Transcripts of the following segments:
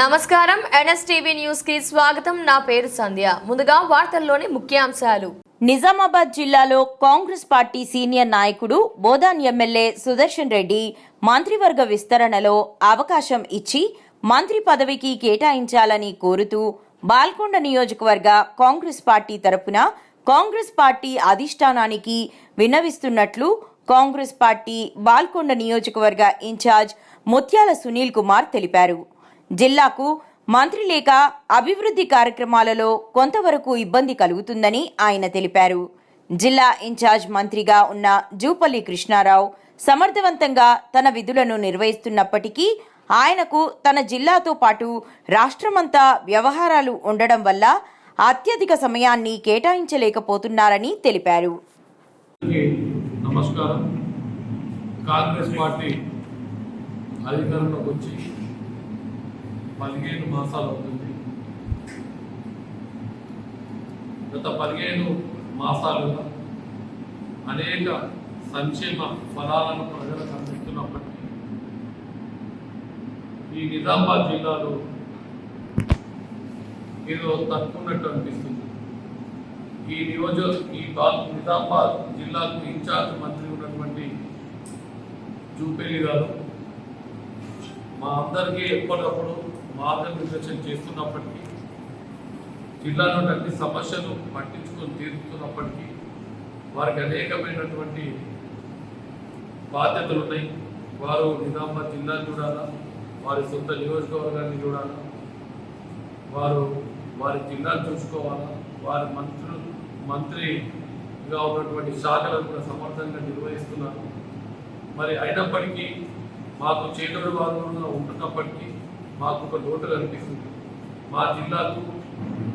నమస్కారం. ఎన్ఎస్టీవీ న్యూస్కి స్వాగతం. నా పేరు సంధ్య. ముందుగా వార్తల్లోని ముఖ్యాంశాలు. నిజామాబాద్ జిల్లాలో కాంగ్రెస్ పార్టీ సీనియర్ నాయకుడు బోధాన్ ఎమ్మెల్యే సుదర్శన్ రెడ్డి మంత్రివర్గ విస్తరణలో అవకాశం ఇచ్చి మంత్రి పదవికి కేటాయించాలని కోరుతూ బాల్కొండ నియోజకవర్గ కాంగ్రెస్ పార్టీ తరపున కాంగ్రెస్ పార్టీ అధిష్టానానికి విన్నవిస్తున్నట్లు కాంగ్రెస్ పార్టీ బాల్కొండ నియోజకవర్గ ఇన్ఛార్జ్ ముత్యాల సునీల్ కుమార్ తెలిపారు. జిల్లాకు మంత్రి లేక అభివృద్ధి కార్యక్రమాలలో కొంతవరకు ఇబ్బంది కలుగుతుందని ఆయన తెలిపారు. జిల్లా ఇన్ఛార్జ్ మంత్రిగా ఉన్న జూపల్లి కృష్ణారావు సమర్థవంతంగా తన విధులను నిర్వహిస్తున్నప్పటికీ ఆయనకు తన జిల్లాతో పాటు రాష్ట్రమంతా వ్యవహారాలు ఉండడం వల్ల అత్యధిక సమయాన్ని కేటాయించలేకపోతున్నారని తెలిపారు. నమస్కారం. కాంగ్రెస్ పార్టీ అధికారంలోకి వచ్చి పదిహేను మాసాలు అవుతుంది. గత పదిహేను మాసాలుగా అనేక సంక్షేమ ఫలాలను ప్రజలకు అందిస్తున్నప్పటికీ ఈ నిజామాబాద్ జిల్లాలో ఏదో తక్కున్నట్టు అనిపిస్తుంది. ఈ నియోజక ఈ నిజామాబాద్ జిల్లాకు ఇన్ఛార్జ్ మంత్రి ఉన్నటువంటి జూపల్లి గారు మా అందరికీ ఎప్పటికప్పుడు మార్గనిర్దేశం చేస్తున్నప్పటికీ జిల్లాలో అన్ని సమస్యలు పట్టించుకొని తీరుతున్నప్పటికీ వారికి అనేకమైనటువంటి బాధ్యతలు ఉన్నాయి. వారు నిజామాబాద్ జిల్లాను చూడాలా వారి సొంత నియోజకవర్గాన్ని చూడాలా వారు వారి జిల్లాను చూసుకోవాలా వారి మంత్రులు మంత్రిగా ఉన్నటువంటి శాఖలను కూడా సమర్థంగా నిర్వహిస్తున్నారు. మరి అయినప్పటికీ మాకు చేతుడు వారు ఉంటున్నప్పటికీ మాకు ఒక లోటు కనిపిస్తుంది మా జిల్లాకు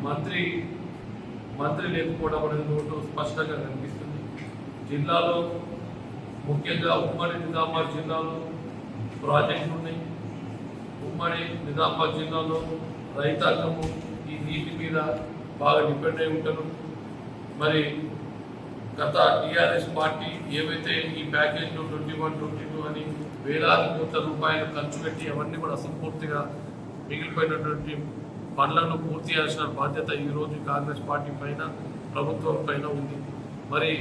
మంత్రి మంత్రి లేకపోవడం అనేది లోటు స్పష్టంగా కనిపిస్తుంది. జిల్లాలో ముఖ్యంగా ఉమ్మడి నిజామాబాద్ జిల్లాలో ప్రాజెక్టులు ఉన్నాయి. ఉమ్మడి నిజామాబాద్ జిల్లాలో రైతాంగము ఈ నీటి మీద బాగా డిపెండ్ అయి ఉంటారు మరి గత టీఆర్ఎస్ పార్టీ ఏవైతే ఈ ప్యాకేజ్లో ట్వంటీ వన్ ట్వంటీ టూ అని వేలాది కోట్ల రూపాయలు ఖర్చు పెట్టి అవన్నీ కూడా అసంపూర్తిగా మిగిలిపోయినటువంటి పనులను పూర్తి చేయాల్సిన బాధ్యత ఈరోజు కాంగ్రెస్ పార్టీ పైన ప్రభుత్వం పైన ఉంది. మరి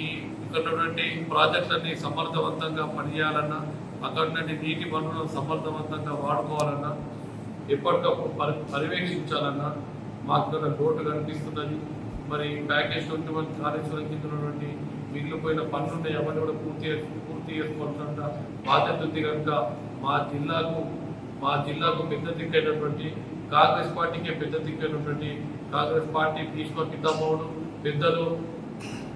ఈ ఇక్కడ ప్రాజెక్టులన్నీ సమర్థవంతంగా పనిచేయాలన్నా అక్కడ నుండి నీటి వనరులను సమర్థవంతంగా వాడుకోవాలన్నా ఎప్పటికప్పుడు పరి పర్యవేక్షించాలన్నా మాకు ఇక్కడ లోటు కనిపిస్తున్నది. మరి ప్యాకేజ్ ట్వంటీ వన్ కాళేశ్వరం కింద ఉన్నటువంటి మిగిలిపోయిన పనులు ఉన్నాయి అవన్నీ కూడా పూర్తి పూర్తి చేసుకోవాల్సిన బాధ్యత ఉంది కనుక మా జిల్లాకు మా జిల్లాకు పెద్ద దిక్కైనటువంటి కాంగ్రెస్ పార్టీకే పెద్ద దిక్కైనటువంటి కాంగ్రెస్ పార్టీ భీష్మ పితామహుడు పెద్దలు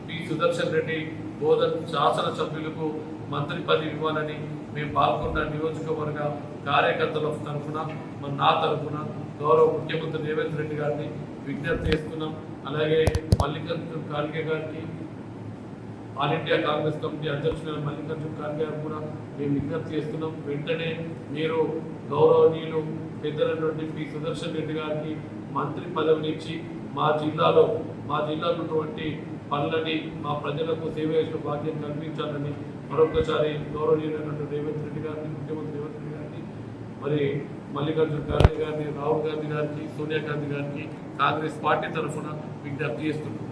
పి సుదర్శన్ రెడ్డి బోధన్ శాసనసభ్యులకు మంత్రి పదవి ఇవ్వాలని మేము పాల్గొన్న నియోజకవర్గ కార్యకర్తల తరఫున మరి నా తరఫున గౌరవ ముఖ్యమంత్రి రేవంత్ రెడ్డి గారిని విజ్ఞప్తి చేస్తున్నాం. అలాగే మల్లికార్జున ఖార్గే గారికి ఆల్ ఇండియా కాంగ్రెస్ కమిటీ అధ్యక్షులైన మల్లికార్జున ఖార్గే గారు కూడా మేము విజ్ఞప్తి చేస్తున్నాం. వెంటనే మీరు గౌరవనీయులు పెద్దలైనటువంటి పి. సుదర్శన్ రెడ్డి గారికి మంత్రి పదవిని ఇచ్చి మా జిల్లాలో మా జిల్లాలో ఉన్నటువంటి పనులని మా ప్రజలకు సేవ చేసిన బాధ్యత కల్పించాలని మరొకసారి గౌరవనీయులైనటువంటి రేవంత్ రెడ్డి గారిని ముఖ్యమంత్రి రేవంత్ రెడ్డి గారిని మరి మల్లికార్జున ఖార్గే గారిని రాహుల్ గాంధీ గారికి సోనియా గాంధీ గారికి కాంగ్రెస్ పార్టీ తరఫున విజ్ఞప్తి చేస్తున్నాం.